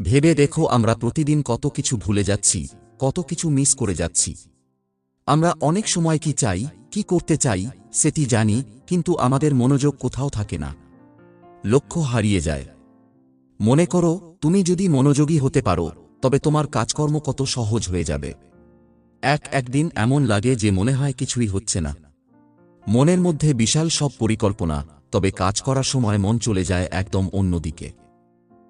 ভেবে দেখো আমরা প্রতিদিন কত কিছু ভুলে যাচ্ছি, কত কিছু মিস করে যাচ্ছি। আমরা অনেক সময় কি চাই, কি করতে চাই, সেটি জানি, কিন্তু আমাদের মনোযোগ কোথাও থাকে না। লক্ষ্য হারিয়ে যায়। মনে করো, তুমি যদি মনোযোগী হতে পারো, তবে তোমার কাজকর্ম কত সহজ হয়ে যাবে। এক একদিন এমন লাগে যে মনে হয় কিছুই হচ্ছে না। মনের মধ্যে বিশাল সব পরিকল্পনা, তবে কাজ করার সময় মন চলে যায় একদম অন্যদিকে।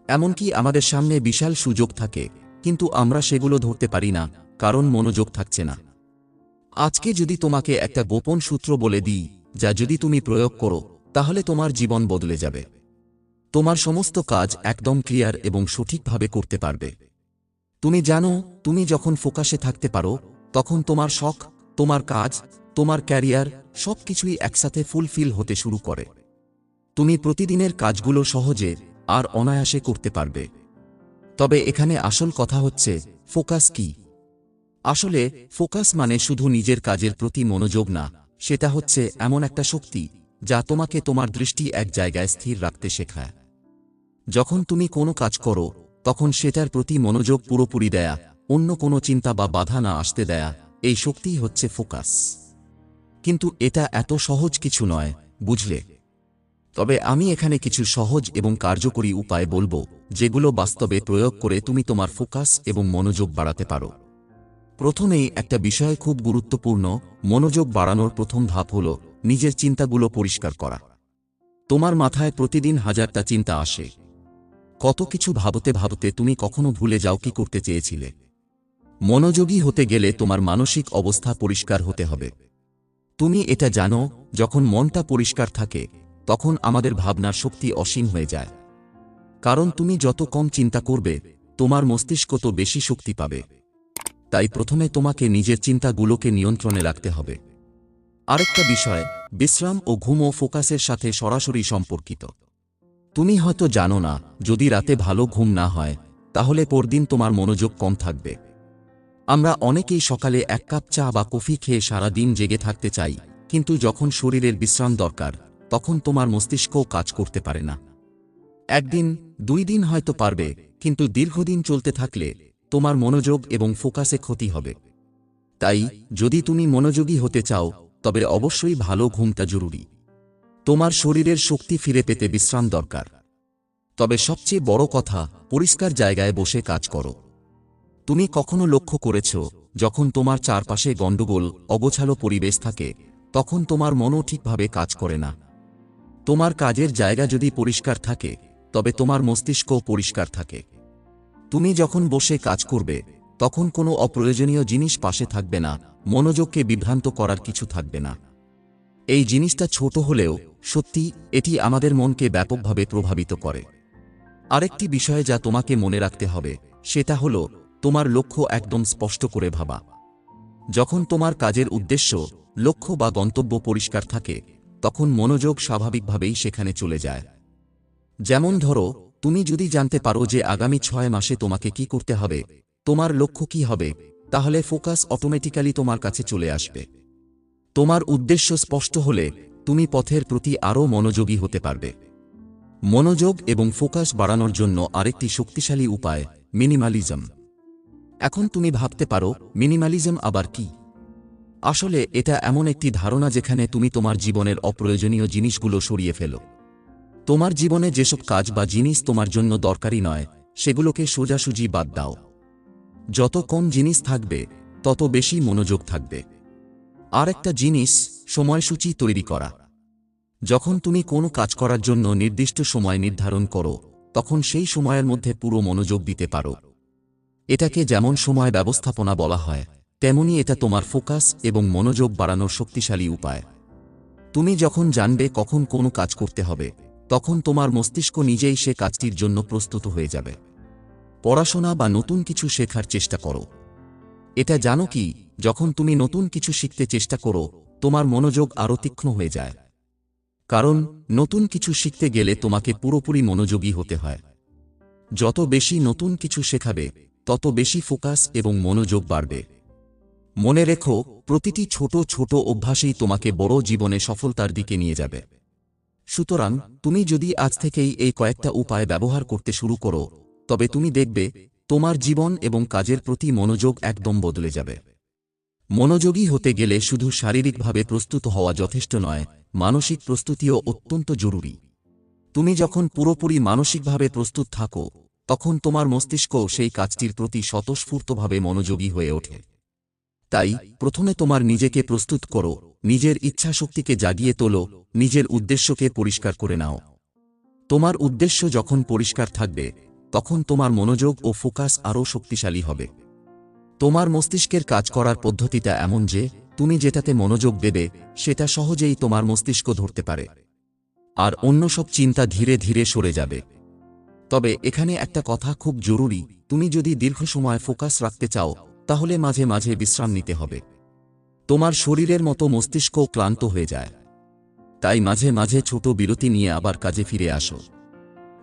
এমনকি আমাদের সামনে বিশাল সুযোগ থাকে, কিন্তু আমরা সেগুলো ধরতে পারি না, কারণ মনোযোগ থাকছে না। আজকে যদি তোমাকে একটা গোপন সূত্র বলে দিই, যা যদি তুমি প্রয়োগ করো, তাহলে তোমার জীবন বদলে যাবে। তোমার সমস্ত কাজ একদম ক্লিয়ার এবং সঠিকভাবে করতে পারবে। তুমি জানো, তুমি যখন ফোকাসে থাকতে পারো, তখন তোমার শখ, তোমার কাজ, তোমার ক্যারিয়ার সব কিছুই একসাথে ফুলফিল হতে শুরু করে। তুমি প্রতিদিনের কাজগুলো সহজে আর অনায়াসে করতে পারবে। তবে এখানে আসল কথা হচ্ছে, ফোকাস কি? আসলে, ফোকাস মানে শুধু নিজের কাজের প্রতি মনোযোগ না, সেটা হচ্ছে এমন একটা শক্তি, যা তোমাকে তোমার দৃষ্টি এক জায়গায় স্থির রাখতে শেখায়। যখন তুমি কোনো কাজ করো, তখন সেটার প্রতি মনোযোগ পুরোপুরি দেয়া, অন্য কোনো চিন্তা বা বাধা না আসতে দেয়া, এই শক্তিই হচ্ছে ফোকাস। কিন্তু এটা এত সহজ কিছু নয়, বুঝলে? তবে আমি এখানে কিছু সহজ এবং কার্যকরী উপায় বলব, যেগুলো বাস্তবে প্রয়োগ করে তুমি তোমার ফোকাস এবং মনোযোগ বাড়াতে পারো। প্রথমেই একটা বিষয় খুব গুরুত্বপূর্ণ, মনোযোগ বাড়ানোর প্রথম ধাপ হল নিজের চিন্তাগুলো পরিষ্কার করা। তোমার মাথায় প্রতিদিন হাজারটা চিন্তা আসে। কত কিছু ভাবতে ভাবতে তুমি কখনো ভুলে যাও কি করতে চেয়েছিলে। মনোযোগী হতে গেলে তোমার মানসিক অবস্থা পরিষ্কার হতে হবে। তুমি এটা জানো, যখন মনটা পরিষ্কার থাকে তখন আমাদের ভাবনার শক্তি অসীম হয়ে যায়। কারণ তুমি যত কম চিন্তা করবে, তোমার মস্তিষ্ক তো বেশি শক্তি পাবে। তাই প্রথমে তোমাকে নিজের চিন্তাগুলোকে নিয়ন্ত্রণে রাখতে হবে। আরেকটা বিষয়, বিশ্রাম ও ঘুম ও ফোকাসের সাথে সরাসরি সম্পর্কিত। তুমি হয়তো জানো না, যদি রাতে ভালো ঘুম না হয়, তাহলে পরদিন তোমার মনোযোগ কম থাকবে। আমরা অনেকেই সকালে এক কাপ চা বা কফি খেয়ে সারা দিন জেগে থাকতে চাই, কিন্তু যখন শরীরের বিশ্রাম দরকার তখন তোমার মস্তিষ্কও কাজ করতে পারে না। একদিন, দুই দিন হয়তো পারবে, কিন্তু দীর্ঘদিন চলতে থাকলে তোমার মনোযোগ এবং ফোকাসে ক্ষতি হবে। তাই, যদি তুমি মনোযোগী হতে চাও, তবে অবশ্যই ভালো ঘুমটা জরুরি। তোমার শরীরের শক্তি ফিরে পেতে বিশ্রাম দরকার। তবে সবচেয়ে বড় কথা, পরিষ্কার জায়গায় বসে কাজ করো। তুমি কখনো লক্ষ্য করেছ, যখন তোমার চারপাশে গণ্ডগোল, অগোছালো পরিবেশ থাকে, তখন তোমার মনও ঠিকভাবে কাজ করে না। তোমার কাজের জায়গা যদি পরিষ্কার থাকে, তবে তোমার মস্তিষ্ক পরিষ্কার থাকে। তুমি যখন বসে কাজ করবে, তখন কোনো অপ্রয়োজনীয় জিনিস পাশে থাকবে না, মনোযোগকে বিভ্রান্ত করার কিছু থাকবে না। এই জিনিসটা ছোট হলেও, সত্যি, এটি আমাদের মনকে ব্যাপকভাবে প্রভাবিত করে। আরেকটি বিষয় যা তোমাকে মনে রাখতে হবে, সেটা হল, তোমার লক্ষ্য একদম স্পষ্ট করে ভাবা। যখন তোমার কাজের উদ্দেশ্য, লক্ষ্য বা গন্তব্য পরিষ্কার থাকে তখন মনোযোগ স্বাভাবিকভাবেই সেখানে চলে যায়। যেমন ধরো, তুমি যদি জানতে পারো যে আগামী ছয় মাসে তোমাকে কি করতে হবে, তোমার লক্ষ্য কি হবে, তাহলে ফোকাস অটোমেটিক্যালি তোমার কাছে চলে আসবে। তোমার উদ্দেশ্য স্পষ্ট হলে তুমি পথের প্রতি আরও মনোযোগী হতে পারবে। মনোযোগ এবং ফোকাস বাড়ানোর জন্য আরেকটি শক্তিশালী উপায়, মিনিমালিজম। এখন তুমি ভাবতে পারো, মিনিমালিজম আবার কি? আসলে, এটা এমন একটি ধারণা যেখানে তুমি তোমার জীবনের অপ্রয়োজনীয় জিনিসগুলো সরিয়ে ফেলো। তোমার জীবনে যেসব কাজ বা জিনিস তোমার জন্য দরকারি নয়, সেগুলোকে সোজাসুজি বাদ দাও। যত কম জিনিস থাকবে, তত বেশি মনোযোগ থাকবে। আর একটা জিনিস, সময়সূচি তৈরি করা। যখন তুমি কোনো কাজ করার জন্য নির্দিষ্ট সময় নির্ধারণ করো, তখন সেই সময়ের মধ্যে পুরো মনোযোগ দিতে পারো। এটাকে যেমন সময় ব্যবস্থাপনা বলা হয় তেমনি এটা তোমার ফোকাস এবং মনোযোগ বাড়ানোর শক্তিশালী উপায়। তুমি যখন জানবে কখন কোনো কাজ করতে হবে, তখন তোমার মস্তিষ্ক নিজেই সে কাজটির জন্য প্রস্তুত হয়ে যাবে। পড়াশোনা বা নতুন কিছু শেখার চেষ্টা করো। এটা জানো কি, যখন তুমি নতুন কিছু শিখতে চেষ্টা করো, তোমার মনোযোগ আরও তীক্ষ্ণ হয়ে যায়। কারণ, নতুন কিছু শিখতে গেলে তোমাকে পুরোপুরি মনোযোগী হতে হয়। যত বেশি নতুন কিছু শেখাবে, তত বেশি ফোকাস এবং মনোযোগ বাড়বে। মনে রেখো, প্রতিটি ছোট ছোট অভ্যাসেই তোমাকে বড় জীবনে সফলতার দিকে নিয়ে যাবে। সুতরাং, তুমি যদি আজ থেকেই এই কয়েকটা উপায় ব্যবহার করতে শুরু করো, তবে তুমি দেখবে, তোমার জীবন এবং কাজের প্রতি মনোযোগ একদম বদলে যাবে। মনোযোগী হতে গেলে শুধু শারীরিকভাবে প্রস্তুত হওয়া যথেষ্ট নয়, মানসিক প্রস্তুতিও অত্যন্ত জরুরি। তুমি যখন পুরোপুরি মানসিকভাবে প্রস্তুত থাকো, তখন তোমার মস্তিষ্ক সেই কাজটির প্রতি স্বতঃস্ফূর্তভাবে মনোযোগী হয়ে ওঠে। তাই প্রথমে তোমার নিজেকে প্রস্তুত করো, নিজের ইচ্ছাশক্তিকে জাগিয়ে তোলো, নিজের উদ্দেশ্যকে পরিষ্কার করে নাও। তোমার উদ্দেশ্য যখন পরিষ্কার থাকবে, তখন তোমার মনোযোগ ও ফোকাস আরও শক্তিশালী হবে। তোমার মস্তিষ্কের কাজ করার পদ্ধতিটা এমন যে, তুমি যেটাতে মনোযোগ দেবে, সেটা সহজেই তোমার মস্তিষ্ক ধরতে পারে। আর অন্য সব চিন্তা ধীরে ধীরে সরে যাবে। তবে এখানে একটা কথা খুব জরুরি, তুমি যদি দীর্ঘ সময় ফোকাস রাখতে চাও তাহলে মাঝে মাঝে বিশ্রাম নিতে হবে। তোমার শরীরের মতো মস্তিষ্কও ক্লান্ত হয়ে যায়। তাই মাঝে মাঝে ছোট বিরতি নিয়ে আবার কাজে ফিরে আসো।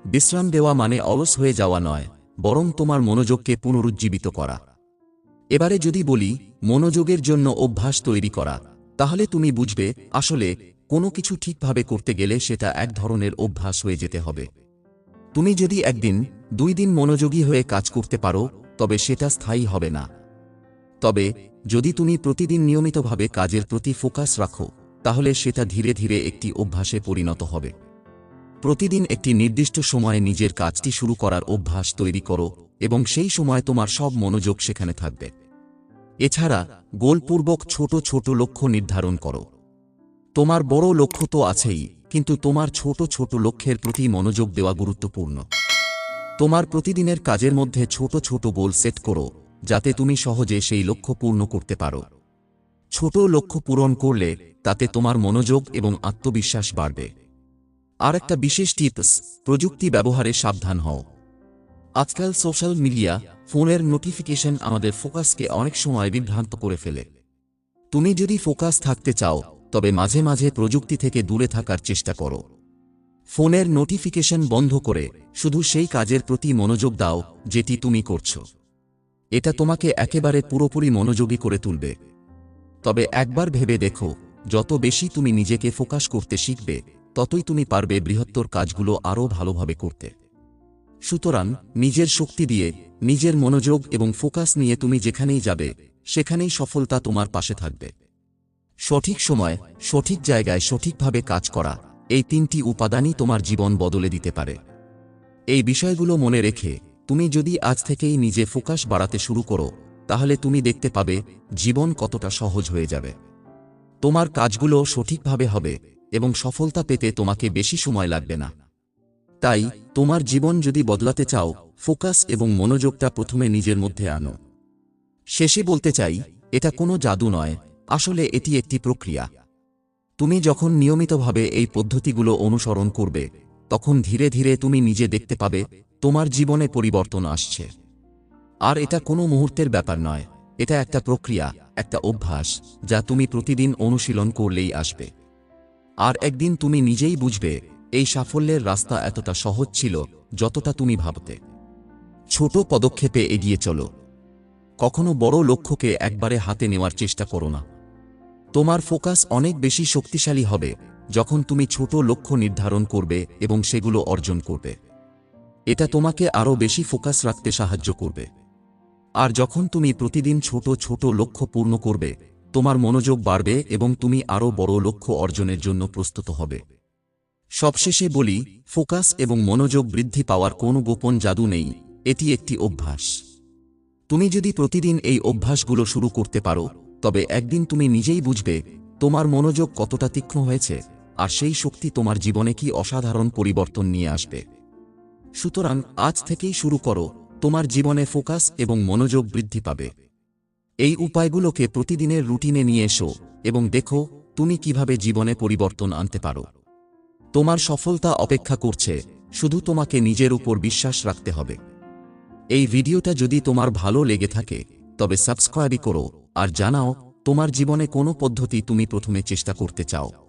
বিশ্রাম দেওয়া মানে অলস হয়ে যাওয়া নয়, বরং তোমার মনোযোগকে পুনরুজ্জীবিত করা। এবারে যদি বলি, মনোযোগের জন্য অভ্যাস তৈরি করা, তাহলে তুমি বুঝবে, আসলে কোনো কিছু ঠিকভাবে করতে গেলে সেটা এক ধরনের অভ্যাস হয়ে যেতে হবে। তুমি যদি একদিন, দুই দিন মনোযোগী হয়ে কাজ করতে পারো, তবে সেটা স্থায়ী হবে না। তবে, যদি তুমি প্রতিদিন নিয়মিতভাবে কাজের প্রতি ফোকাস রাখো, তাহলে সেটা ধীরে ধীরে একটি অভ্যাসে পরিণত হবে। প্রতিদিন একটি নির্দিষ্ট সময়ে নিজের কাজটি শুরু করার অভ্যাস তৈরি করো এবং সেই সময় তোমার সব মনোযোগ সেখানে থাকবে। এছাড়া, গোলপূর্বক ছোট ছোট লক্ষ্য নির্ধারণ করো। তোমার বড় লক্ষ্য তো আছেই, কিন্তু তোমার ছোট ছোট লক্ষ্যের প্রতি মনোযোগ দেওয়া গুরুত্বপূর্ণ। তোমার প্রতিদিনের কাজের মধ্যে ছোট ছোট গোল সেট করো যাতে তুমি সহজে সেই লক্ষ্য পূর্ণ করতে পারো। ছোট লক্ষ্য পূরণ করলে তাতে তোমার মনোযোগ এবং আত্মবিশ্বাস বাড়বে। আর একটা বিশেষ টিপস, প্রযুক্তি ব্যবহারে সাবধান হও। আজকাল সোশ্যাল মিডিয়া ফোনের নোটিফিকেশন আমাদের ফোকাসকে অনেক সময় বিভ্রান্ত করে ফেলে। তুমি যদি ফোকাস থাকতে চাও, তবে মাঝে মাঝে প্রযুক্তি থেকে দূরে থাকার চেষ্টা করো। ফোনের নোটিফিকেশন বন্ধ করে শুধু সেই কাজের প্রতি মনোযোগ দাও, যেটি তুমি করছ। এটা তোমাকে একেবারে পুরোপুরি মনোযোগী করে তুলবে। তবে একবার ভেবে দেখো, যত বেশি তুমি নিজেকে ফোকাস করতে শিখবে, ততই তুমি পারবে বৃহত্তর কাজগুলো আরও ভালোভাবে করতে। সুতরাং, নিজের শক্তি দিয়ে, নিজের মনোযোগ এবং ফোকাস নিয়ে তুমি যেখানেই যাবে, সেখানেই সফলতা তোমার পাশে থাকবে। সঠিক সময়, সঠিক জায়গায় সঠিকভাবে কাজ করা, এই তিনটি উপাদানই তোমার জীবন বদলে দিতে পারে। এই বিষয়গুলো মনে রেখে তুমি যদি আজ থেকেই নিজে ফোকাস বাড়াতে শুরু করো, তাহলে তুমি দেখতে পাবে জীবন কতটা সহজ হয়ে যাবে। তোমার কাজগুলো সঠিকভাবে হবে এবং সফলতা পেতে তোমাকে বেশি সময় লাগবে না। তাই তোমার জীবন যদি বদলাতে চাও, ফোকাস এবং মনোযোগটা প্রথমে নিজের মধ্যে আনো। শেষে বলতে চাই, এটা কোনো জাদু নয়, আসলে এটি একটি প্রক্রিয়া। তুমি যখন নিয়মিতভাবে এই পদ্ধতিগুলো অনুসরণ করবে, তখন ধীরে ধীরে তুমি নিজে দেখতে পাবে তোমার জীবনে পরিবর্তন আসছে। আর এটা কোনো মুহূর্তের ব্যাপার নয়। এটা একটা প্রক্রিয়া, একটা অভ্যাস, যা তুমি প্রতিদিন অনুশীলন করলেই আসবে। আর একদিন তুমি নিজেই বুঝবে, এই সাফল্যের রাস্তা এতটা সহজ ছিল যতটা তুমি ভাবতে। ছোট পদক্ষেপে এগিয়ে চলো। কখনো বড় লক্ষ্যকে একবারে হাতে নেওয়ার চেষ্টা করো না। তোমার ফোকাস অনেক বেশি শক্তিশালী হবে যখন তুমি ছোট লক্ষ্য নির্ধারণ করবে এবং সেগুলো অর্জন করবে। এটা তোমাকে আরও বেশি ফোকাস রাখতে সাহায্য করবে। আর যখন তুমি প্রতিদিন ছোট ছোট লক্ষ্য পূর্ণ করবে, তোমার মনোযোগ বাড়বে এবং তুমি আরও বড় লক্ষ্য অর্জনের জন্য প্রস্তুত হবে। সবশেষে বলি, ফোকাস এবং মনোযোগ বৃদ্ধি পাওয়ার কোনো গোপন জাদু নেই, এটি একটি অভ্যাস। তুমি যদি প্রতিদিন এই অভ্যাসগুলো শুরু করতে পারো, তবে একদিন তুমি নিজেই বুঝবে, তোমার মনোযোগ কতটা তীক্ষ্ণ হয়েছে, আর সেই শক্তি তোমার জীবনে কি অসাধারণ পরিবর্তন নিয়ে আসবে। সুতরাং আজ থেকেই শুরু করো, তোমার জীবনে ফোকাস এবং মনোযোগ বৃদ্ধি পাবে। এই উপায়গুলোকে প্রতিদিনের রুটিনে নিয়ে এসো এবং দেখো তুমি কীভাবে জীবনে পরিবর্তন আনতে পারো। তোমার সফলতা অপেক্ষা করছে, শুধু তোমাকে নিজের উপর বিশ্বাস রাখতে হবে। এই ভিডিওটা যদি তোমার ভালো লেগে থাকে, তবে সাবস্ক্রাইবই করো আর জানাও তোমার জীবনে কোনো পদ্ধতি তুমি প্রথমে চেষ্টা করতে চাও।